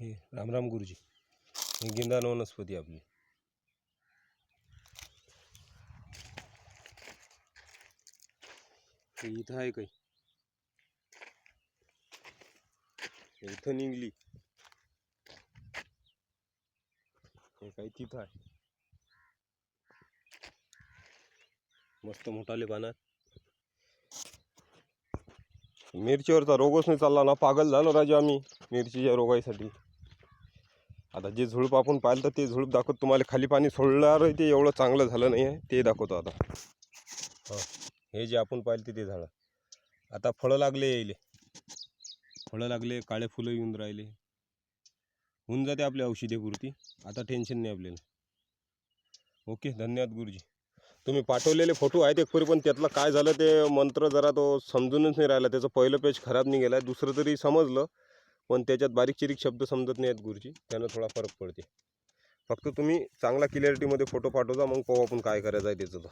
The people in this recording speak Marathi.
हे, राम गुरुजी. ही गिंदान वनस्पती आपली. मस्त मोठाले पानात. मिरचीवरचा रोगच नाही चालला ना. पागल झालो राजा आम्ही मिरचीच्या रोगासाठी आता जे झुळूप आपण पाहिलं तर ते झुडूप दाखवत तुम्हाला खाली पाणी सोडणार ते एवढं चांगलं झालं नाही आहे ते दाखवतो आता. हां हे जे आपण पाहिलं ते ते झाडं आता फळं लागले यायले. फळं लागले काळे फुलं येऊन राहिले. होऊन जाते आपल्या औषधेपुरती. आता टेन्शन नाही आपल्याला. ओके धन्यवाद गुरुजी. तुम्ही पाठवलेले फोटो आहेत एक पण त्यातलं काय झालं ते मंत्र जरा तो समजूनच नाही राहिला. त्याचं पहिलं पेज खराब नाही गेला दुसरं तरी समजलं. पण त्याच्यात बारीक चिरीक शब्द समजत नाही आहेत गुरुजी. त्यानं थोडा फरक पडते. फक्त तुम्ही चांगला क्लिअरिटीमध्ये फोटो पाठवता मग पाहू आपण काय करायचं आहे त्याचं तर.